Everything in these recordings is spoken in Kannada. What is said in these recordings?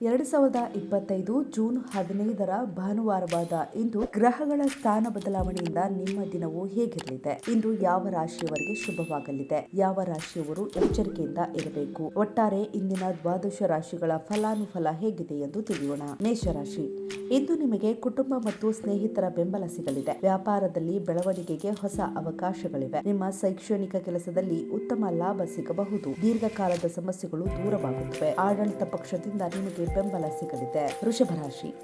ಎರಡು ಸಾವಿರದ ಇಪ್ಪತ್ತೈದು ಜೂನ್ ಹದಿನೈದರ ಭಾನುವಾರವಾದ ಇಂದು ಗ್ರಹಗಳ ಸ್ಥಾನ ಬದಲಾವಣೆಯಿಂದ ನಿಮ್ಮ ದಿನವು ಹೇಗಿರಲಿದೆ? ಇಂದು ಯಾವ ರಾಶಿಯವರಿಗೆ ಶುಭವಾಗಲಿದೆ? ಯಾವ ರಾಶಿಯವರು ಎಚ್ಚರಿಕೆಯಿಂದ ಇರಬೇಕು? ಒಟ್ಟಾರೆ ಇಂದಿನ ದ್ವಾದಶ ರಾಶಿಗಳ ಫಲಾನುಫಲ ಹೇಗಿದೆ ಎಂದು ತಿಳಿಯೋಣ. ಮೇಷರಾಶಿ, ಇಂದು ನಿಮಗೆ ಕುಟುಂಬ ಮತ್ತು ಸ್ನೇಹಿತರ ಬೆಂಬಲ ಸಿಗಲಿದೆ. ವ್ಯಾಪಾರದಲ್ಲಿ ಬೆಳವಣಿಗೆಗೆ ಹೊಸ ಅವಕಾಶಗಳಿವೆ. ನಿಮ್ಮ ಶೈಕ್ಷಣಿಕ ಕೆಲಸದಲ್ಲಿ ಉತ್ತಮ ಲಾಭ ಸಿಗಬಹುದು. ದೀರ್ಘಕಾಲದ ಸಮಸ್ಯೆಗಳು ದೂರವಾಗುತ್ತವೆ. ಆಡಳಿತ ಪಕ್ಷದಿಂದ ನಿಮಗೆ ಬೆಂಬಲ ಸಿಗಲಿದೆ. ವೃಷಭ ರಾಶಿ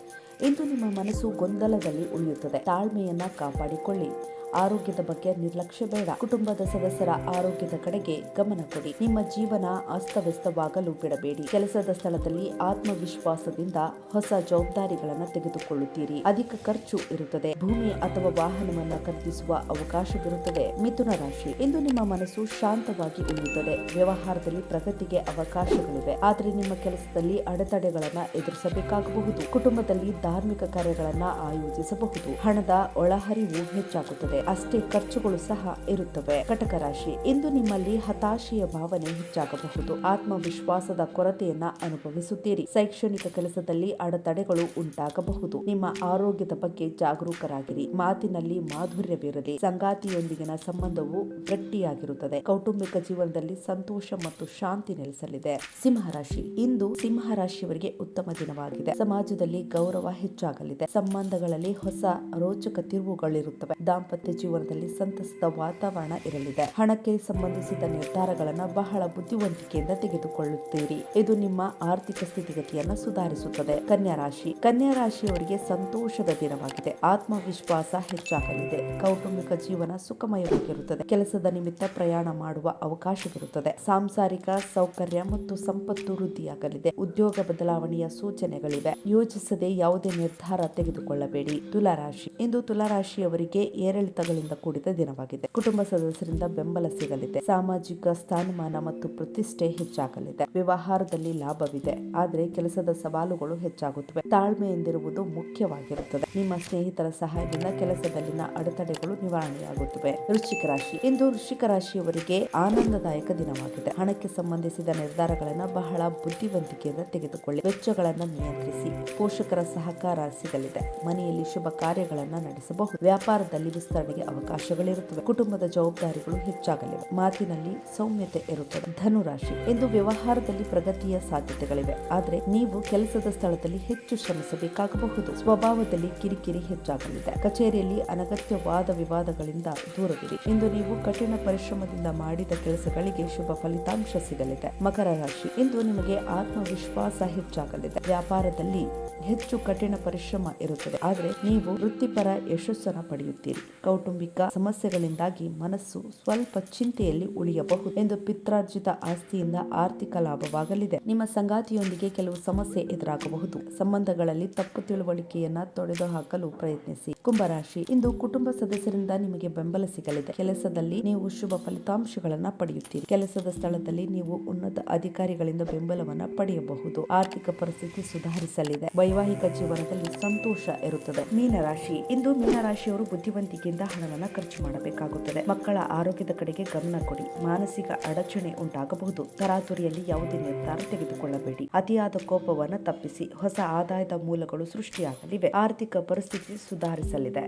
ಇಂದು ನಿಮ್ಮ ಮನಸ್ಸು ಗೊಂದಲದಲ್ಲಿ ಉಳಿಯುತ್ತದೆ. ತಾಳ್ಮೆಯನ್ನ ಕಾಪಾಡಿಕೊಳ್ಳಿ. ಆರೋಗ್ಯದ ಬಗ್ಗೆ ನಿರ್ಲಕ್ಷ್ಯ ಬೇಡ. ಕುಟುಂಬದ ಸದಸ್ಯರ ಆರೋಗ್ಯದ ಕಡೆಗೆ ಗಮನ ಕೊಡಿ. ನಿಮ್ಮ ಜೀವನ ಅಸ್ತವ್ಯಸ್ತವಾಗಲು ಬಿಡಬೇಡಿ. ಕೆಲಸದ ಸ್ಥಳದಲ್ಲಿ ಆತ್ಮವಿಶ್ವಾಸದಿಂದ ಹೊಸ ಜವಾಬ್ದಾರಿಗಳನ್ನು ತೆಗೆದುಕೊಳ್ಳುತ್ತೀರಿ. ಅಧಿಕ ಖರ್ಚು ಇರುತ್ತದೆ. ಭೂಮಿ ಅಥವಾ ವಾಹನವನ್ನು ಖರೀದಿಸುವ ಅವಕಾಶವಿರುತ್ತದೆ. ಮಿಥುನ ರಾಶಿ. ಇಂದು ನಿಮ್ಮ ಮನಸ್ಸು ಶಾಂತವಾಗಿ ಉಳಿಯುತ್ತದೆ. ವ್ಯವಹಾರದಲ್ಲಿ ಪ್ರಗತಿಗೆ ಅವಕಾಶಗಳಿವೆ. ಆದರೆ ನಿಮ್ಮ ಕೆಲಸದಲ್ಲಿ ಅಡೆತಡೆಗಳನ್ನು ಎದುರಿಸಬೇಕಾಗಬಹುದು. ಕುಟುಂಬದಲ್ಲಿ ಧಾರ್ಮಿಕ ಕಾರ್ಯಗಳನ್ನು ಆಯೋಜಿಸಬಹುದು. ಹಣದ ಒಳಹರಿವು ಹೆಚ್ಚಾಗುತ್ತದೆ. ಅಷ್ಟೇ ಖರ್ಚುಗಳು ಸಹ ಇರುತ್ತವೆ. ಕಟಕ ರಾಶಿ, ಇಂದು ನಿಮ್ಮಲ್ಲಿ ಹತಾಶೆಯ ಭಾವನೆ ಹೆಚ್ಚಾಗಬಹುದು. ಆತ್ಮವಿಶ್ವಾಸದ ಕೊರತೆಯನ್ನ ಅನುಭವಿಸುತ್ತೀರಿ. ಶೈಕ್ಷಣಿಕ ಕೆಲಸದಲ್ಲಿ ಅಡೆತಡೆಗಳು ಉಂಟಾಗಬಹುದು. ನಿಮ್ಮ ಆರೋಗ್ಯದ ಬಗ್ಗೆ ಜಾಗರೂಕರಾಗಿರಿ. ಮಾತಿನಲ್ಲಿ ಮಾಧುರ್ಯವಿರಲಿ. ಸಂಗಾತಿಯೊಂದಿಗಿನ ಸಂಬಂಧವು ಗಟ್ಟಿಯಾಗಿರುತ್ತದೆ. ಕೌಟುಂಬಿಕ ಜೀವನದಲ್ಲಿ ಸಂತೋಷ ಮತ್ತು ಶಾಂತಿ ನೆಲೆಸಲಿದೆ. ಸಿಂಹರಾಶಿ ಇಂದು ಸಿಂಹರಾಶಿಯವರಿಗೆ ಉತ್ತಮ ದಿನವಾಗಿದೆ. ಸಮಾಜದಲ್ಲಿ ಗೌರವ ಹೆಚ್ಚಾಗಲಿದೆ. ಸಂಬಂಧಗಳಲ್ಲಿ ಹೊಸ ರೋಚಕ ತಿರುವುಗಳಿರುತ್ತವೆ. ದಾಂಪತ್ಯ ಜೀವನದಲ್ಲಿ ಸಂತಸದ ವಾತಾವರಣ ಇರಲಿದೆ. ಹಣಕ್ಕೆ ಸಂಬಂಧಿಸಿದ ನಿರ್ಧಾರಗಳನ್ನು ಬಹಳ ಬುದ್ಧಿವಂತಿಕೆಯಿಂದ ತೆಗೆದುಕೊಳ್ಳುತ್ತೀರಿ. ಇದು ನಿಮ್ಮ ಆರ್ಥಿಕ ಸ್ಥಿತಿಗತಿಯನ್ನು ಸುಧಾರಿಸುತ್ತದೆ. ಕನ್ಯಾ ರಾಶಿ. ಕನ್ಯಾ ರಾಶಿಯವರಿಗೆ ಸಂತೋಷದ ದಿನವಾಗಿದೆ. ಆತ್ಮವಿಶ್ವಾಸ ಹೆಚ್ಚಾಗಲಿದೆ. ಕೌಟುಂಬಿಕ ಜೀವನ ಸುಖಮಯವಾಗಿರುತ್ತದೆ. ಕೆಲಸದ ನಿಮಿತ್ತ ಪ್ರಯಾಣ ಮಾಡುವ ಅವಕಾಶವಿರುತ್ತದೆ. ಸಾಂಸಾರಿಕ ಸೌಕರ್ಯ ಮತ್ತು ಸಂಪತ್ತು ವೃದ್ಧಿಯಾಗಲಿದೆ. ಉದ್ಯೋಗ ಬದಲಾವಣೆಯ ಸೂಚನೆಗಳಿವೆ. ಯೋಚಿಸದೆ ಯಾವುದೇ ನಿರ್ಧಾರ ತೆಗೆದುಕೊಳ್ಳಬೇಡಿ. ತುಲಾರಾಶಿ ಇಂದು ತುಲಾರಾಶಿಯವರಿಗೆ ಏರಿಳಿತಗಳಿಂದ ಕೂಡಿದ ದಿನವಾಗಿದೆ. ಕುಟುಂಬ ಸದಸ್ಯರಿಂದ ಬೆಂಬಲ ಸಿಗಲಿದೆ. ಸಾಮಾಜಿಕ ಸ್ಥಾನಮಾನ ಮತ್ತು ಪ್ರತಿಷ್ಠೆ ಹೆಚ್ಚಾಗಲಿದೆ. ವ್ಯವಹಾರದಲ್ಲಿ ಲಾಭವಿದೆ. ಆದರೆ ಕೆಲಸದ ಸವಾಲುಗಳು ಹೆಚ್ಚಾಗುತ್ತವೆ. ತಾಳ್ಮೆಯಿಂದಿರುವುದು ಮುಖ್ಯವಾಗಿರುತ್ತದೆ. ನಿಮ್ಮ ಸ್ನೇಹಿತರ ಸಹಾಯದಿಂದ ಕೆಲಸದಲ್ಲಿನ ಅಡೆತಡೆಗಳು ನಿವಾರಣೆಯಾಗುತ್ತವೆ. ವೃಶ್ಚಿಕ ರಾಶಿ. ಇಂದು ವೃಶ್ಚಿಕ ರಾಶಿಯವರಿಗೆ ಆನಂದದಾಯಕ ದಿನವಾಗಿದೆ. ಹಣಕ್ಕೆ ಸಂಬಂಧಿಸಿದ ನಿರ್ಧಾರಗಳನ್ನು ಬಹಳ ಬುದ್ಧಿವಂತಿಕೆಯಿಂದ ತೆಗೆದುಕೊಳ್ಳಿ. ವೆಚ್ಚಗಳನ್ನು ನಿಯಂತ್ರಿಸಿ. ಪೋಷಕರ ಸಹಕಾರ ಸಿಗಲಿದೆ. ಮನೆಯಲ್ಲಿ ಶುಭ ಕಾರ್ಯಗಳನ್ನು ನಡೆಸಬಹುದು. ವ್ಯಾಪಾರದಲ್ಲಿ ವಿಸ್ತರಣೆಗೆ ಅವಕಾಶಗಳಿರುತ್ತವೆ. ಕುಟುಂಬದ ಜವಾಬ್ದಾರಿಗಳು ಹೆಚ್ಚಾಗಲಿವೆ. ಮಾತಿನಲ್ಲಿ ಸೌಮ್ಯತೆ ಇರುತ್ತದೆ. ಧನುರಾಶಿ. ಇಂದು ವ್ಯವಹಾರದಲ್ಲಿ ಪ್ರಗತಿಯ ಸಾಧ್ಯತೆಗಳಿವೆ. ಆದರೆ ನೀವು ಕೆಲಸದ ಸ್ಥಳದಲ್ಲಿ ಹೆಚ್ಚು ಶ್ರಮಿಸಬೇಕಾಗಬಹುದು. ಸ್ವಭಾವದಲ್ಲಿ ಕಿರಿಕಿರಿ ಹೆಚ್ಚಾಗಲಿದೆ. ಕಚೇರಿಯಲ್ಲಿ ಅನಗತ್ಯವಾದ ವಿವಾದಗಳಿಂದ ದೂರವಿರಿ. ಇಂದು ನೀವು ಕಠಿಣ ಪರಿಶ್ರಮದಿಂದ ಮಾಡಿದ ಕೆಲಸಗಳಿಗೆ ಶುಭ ಫಲಿತಾಂಶ ಸಿಗಲಿದೆ. ಮಕರ ರಾಶಿ. ಇಂದು ನಿಮಗೆ ಆತ್ಮವಿಶ್ವಾಸ ಹೆಚ್ಚಾಗಲಿದೆ. ವ್ಯಾಪಾರದಲ್ಲಿ ಹೆಚ್ಚು ಕಠಿಣ ಪರಿಶ್ರಮ ಇರುತ್ತದೆ. ಆದರೆ ನೀವು ವೃತ್ತಿಪರ ಯಶಸ್ಸನ್ನು ಪಡೆಯುತ್ತೀರಿ. ಕೌಟುಂಬಿಕ ಸಮಸ್ಯೆಗಳಿಂದಾಗಿ ಮನಸ್ಸು ಸ್ವಲ್ಪ ಚಿಂತೆಯಲ್ಲಿ ಉಳಿಯಬಹುದು ಎಂದು ಪಿತ್ರಾರ್ಜಿತ ಆಸ್ತಿಯಿಂದ ಆರ್ಥಿಕ ಲಾಭವಾಗಲಿದೆ. ನಿಮ್ಮ ಸಂಗಾತಿಯೊಂದಿಗೆ ಕೆಲವು ಸಮಸ್ಯೆ ಎದುರಾಗಬಹುದು. ಸಂಬಂಧಗಳಲ್ಲಿ ತಪ್ಪು ತಿಳುವಳಿಕೆಯನ್ನ ತೊಡೆದು ಹಾಕಲು ಪ್ರಯತ್ನಿಸಿ. ಕುಂಭರಾಶಿ, ಇಂದು ಕುಟುಂಬ ಸದಸ್ಯರಿಂದ ನಿಮಗೆ ಬೆಂಬಲ ಸಿಗಲಿದೆ. ಕೆಲಸದಲ್ಲಿ ನೀವು ಶುಭ ಫಲಿತಾಂಶಗಳನ್ನ ಪಡೆಯುತ್ತೀರಿ. ಕೆಲಸದ ಸ್ಥಳದಲ್ಲಿ ನೀವು ಉನ್ನತ ಅಧಿಕಾರಿಗಳಿಂದ ಬೆಂಬಲವನ್ನ ಪಡೆಯಬಹುದು. ಆರ್ಥಿಕ ಪರಿಸ್ಥಿತಿ ಸುಧಾರಿಸಲಿದೆ. ವೈವಾಹಿಕ ಜೀವನದಲ್ಲಿ ಸಂತೋಷ ಇರುತ್ತದೆ. ಮೀನರಾಶಿ, ಇಂದು ಮೀನರಾಶಿಯವರು ಬುದ್ಧಿವಂತಿಕೆಯಿಂದ ಹಣವನ್ನು ಖರ್ಚು ಮಾಡಬೇಕಾಗುತ್ತದೆ. ಮಕ್ಕಳ ಆರೋಗ್ಯದ ಕಡೆಗೆ ಗಮನ ಕೊಡಿ. ಮಾನಸಿಕ ಅಡಚಣೆ ಉಂಟಾಗಬಹುದು. ತರಾತುರಿಯಲ್ಲಿ ಯಾವುದೇ ನಿರ್ಧಾರ ತೆಗೆದುಕೊಳ್ಳಬೇಡಿ. ಅತಿಯಾದ ಕೋಪವನ್ನು ತಪ್ಪಿಸಿ. ಹೊಸ ಆದಾಯದ ಮೂಲಗಳು ಸೃಷ್ಟಿಯಾಗಲಿವೆ. ಆರ್ಥಿಕ ಪರಿಸ್ಥಿತಿ ಸುಧಾರಿಸಲಿದೆ.